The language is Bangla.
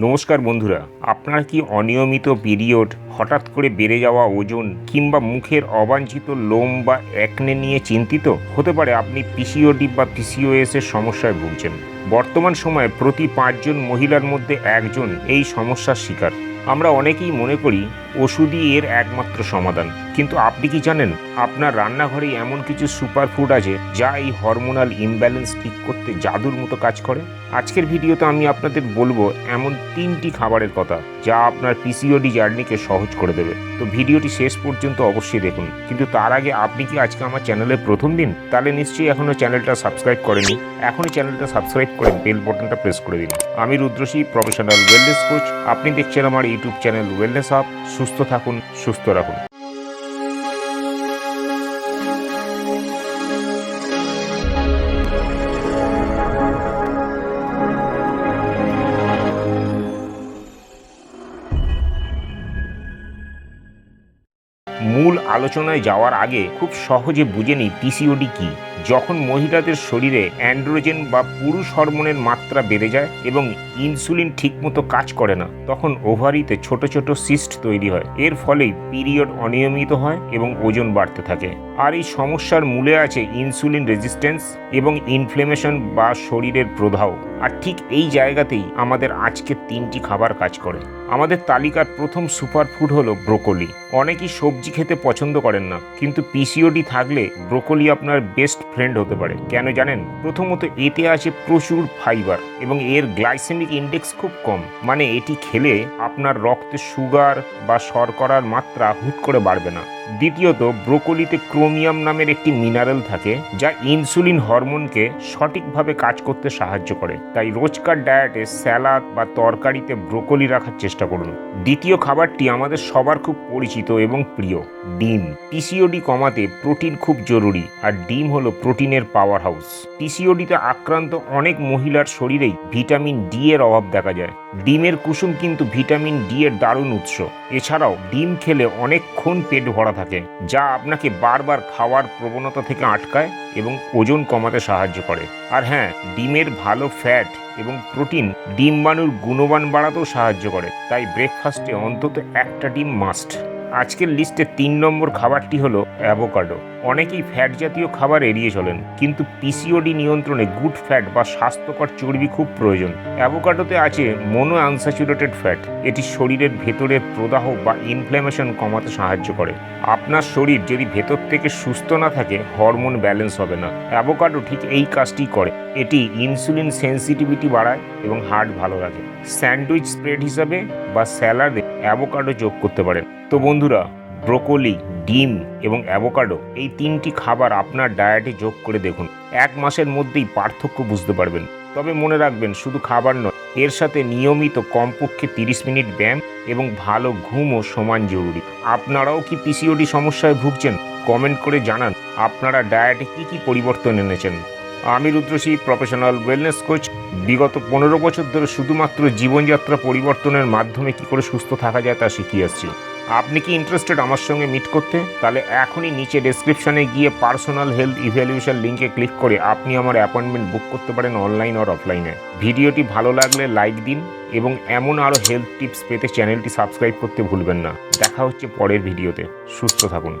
নমস্কার বন্ধুরা, আপনার কি অনিয়মিত পিরিয়ড হঠাৎ করে বেড়ে যাওয়া ওজন কিংবা মুখের অবাঞ্ছিত লোম বা একনে নিয়ে চিন্তিত? হতে পারে আপনি পিসিওডি বা পিসিওএস এর সমস্যায় ভুগছেন। বর্তমান সময়ে প্রতি পাঁচজন মহিলার মধ্যে একজন এই সমস্যার শিকার। আমরা অনেকেই মনে করি ওষুধই এর একমাত্র সমাধান। কিন্তু আপনি কি জানেন, আপনার রান্নাঘরে এমন কিছু সুপারফুড আছে যা এই হরমোনাল ইমব্যালেন্স ঠিক করতে জাদুর মতো কাজ করে? আজকের ভিডিওতে আমি আপনাদের বলব এমন তিনটি খাবারের কথা যা আপনার পিসিওডি জার্নিকে সহজ করে দেবে। তো ভিডিওটি শেষ পর্যন্ত অবশ্যই দেখুন। কিন্তু তার আগে আপনি কি আজকে আমার চ্যানেলের প্রথম দিন? তাহলে নিশ্চয়ই এখনও চ্যানেলটা সাবস্ক্রাইব করেনি এখনই চ্যানেলটা সাবস্ক্রাইব করে বেল বাটনটা প্রেস করে দিন। আমি রুদ্রশী প্রফেশনাল ওয়েলনেস কোচ আপনি দেখছেন আমার ইউটিউব চ্যানেল ওয়েলনেস আপ সুস্থ থাকুন সুস্থ রাখুন। মূল আলোচনায় যাওয়ার আগে খুব সহজে বুঝে নিই পিসিওডি কি? যখন মহিলাদের শরীরে অ্যান্ড্রোজেন বা পুরুষ হরমোনের মাত্রা বেড়ে যায় এবং ইনসুলিন ঠিকমতো কাজ করে না, তখন ওভারিতে ছোট ছোট সিস্ট তৈরি হয়। এর ফলেই পিরিয়ড অনিয়মিত হয় এবং ওজন বাড়তে থাকে। আর এই সমস্যার মূলে আছে ইনসুলিন রেজিস্ট্যান্স এবং ইনফ্লেমেশন বা শরীরের প্রদাহ। আর ঠিক এই জায়গাতেই আমাদের আজকে তিনটি খাবার কাজ করে। আমাদের তালিকার প্রথম সুপারফুড হলো ব্রোকলি। অনেকেই সবজি খেতে পছন্দ করেন না, কিন্তু পিসিওডি থাকলে ব্রোকলি আপনার বেস্ট ফ্রেন্ড হতে পারে। কেন জানেন? প্রথমত এতে আছে প্রচুর ফাইবার এবং এর গ্লাইসেমিক ইন্ডেক্স খুব কম। মানে এটি খেলে আপনার রক্তে সুগার বা শর্করার মাত্রা হুট করে বাড়বে না। দ্বিতীয়ত, ব্রোকলিতে ক্রোমিয়াম নামের একটি মিনারেল থাকে যা ইনসুলিন হরমোনকে সঠিকভাবে কাজ করতে সাহায্য করে। তাই রোজকার ডায়েটে স্যালাড বা তরকারিতে ব্রোকলি রাখার চেষ্টা করুন। দ্বিতীয় খাবারটি আমাদের সবার খুব পরিচিত এবং প্রিয়, ডিম। পিসিওডি কমাতে প্রোটিন খুব জরুরি। আর ডিম হলো প্রোটিনের পাওয়ার হাউস পিসিওডিতে আক্রান্ত অনেক মহিলার শরীরেই ভিটামিন ডি এর অভাব দেখা যায়। ডিমের কুসুম কিন্তু ভিটামিন ডি এর দারুণ উৎস। এছাড়াও ডিম খেলে অনেকক্ষণ পেট ভরা থাকে, যা আপনাকে বারবার খাওয়ার প্রবণতা থেকে আটকায় এবং ওজন কমাতে সাহায্য করে। আর হ্যাঁ ডিমের ভালো ফ্যাট এবং প্রোটিন ডিম বানুর গুণমান বাড়াতেও সাহায্য করে। তাই ব্রেকফাস্টে অন্তত একটা ডিম মাস্ট আজকের লিস্টে তিন নম্বর খাবারটি হলো অ্যাভোকাডো। অনেকেই ফ্যাট জাতীয় খাবার এড়িয়ে চলেন, কিন্তু পিসিওডি নিয়ন্ত্রণে গুড ফ্যাট বা স্বাস্থ্যকর চর্বি খুব প্রয়োজন। অ্যাভোকাডোতে আছে মোনো আনস্যাচুরেটেড ফ্যাট এটি শরীরের ভেতরের প্রদাহ বা ইনফ্ল্যামেশন কমাতে সাহায্য করে। আপনার শরীর যদি ভেতর থেকে সুস্থ না থাকে হরমোন ব্যালেন্স হবে না। অ্যাভোকাডো ঠিক এই কাজটি করে। এটি ইনসুলিন সেন্সিটিভিটি বাড়ায় এবং হার্ট ভালো রাখে। স্যান্ডউইচ স্প্রেড হিসাবে বা স্যালাডে অ্যাভোকাডো যোগ করতে পারেন। তো বন্ধুরা, ব্রোকলি, ডিম এবং অ্যাভোকাডো এই তিনটি খাবার আপনার ডায়েটে যোগ করে দেখুন। এক মাসের মধ্যেই পার্থক্য বুঝতে পারবেন। তবে মনে রাখবেন, শুধু খাবার নয়, এর সাথে নিয়মিত কমপক্ষে তিরিশ মিনিট ব্যায়াম এবং ভালো ঘুমও সমান জরুরি। আপনারাও কি পিসিওডি সমস্যায় ভুগছেন? কমেন্ট করে জানান, আপনারা ডায়েটে কি কি পরিবর্তন এনেছেন? আমি রুদ্রশী প্রফেশনাল ওয়েলনেস কোচ বিগত পনেরো বছর ধরে শুধুমাত্র জীবনযাত্রা পরিবর্তনের মাধ্যমে কি করে সুস্থ থাকা যায় তা শিখিয়ে আসছি। আপনি কি ইন্টারেস্টেড আমার সঙ্গে মিট করতে? তাহলে এখনই নিচে ডেসক্রিপশনে গিয়ে পার্সোনাল হেলথ ইভ্যালুয়েশন লিঙ্কে ক্লিক করে আপনি আমার অ্যাপয়েন্টমেন্ট বুক করতে পারেন অনলাইন আর অফলাইনে ভিডিওটি ভালো লাগলে লাইক দিন এবং এমন আরও হেলথ টিপস পেতে চ্যানেলটি সাবস্ক্রাইব করতে ভুলবেন না। দেখা হচ্ছে পরের ভিডিওতে সুস্থ থাকুন।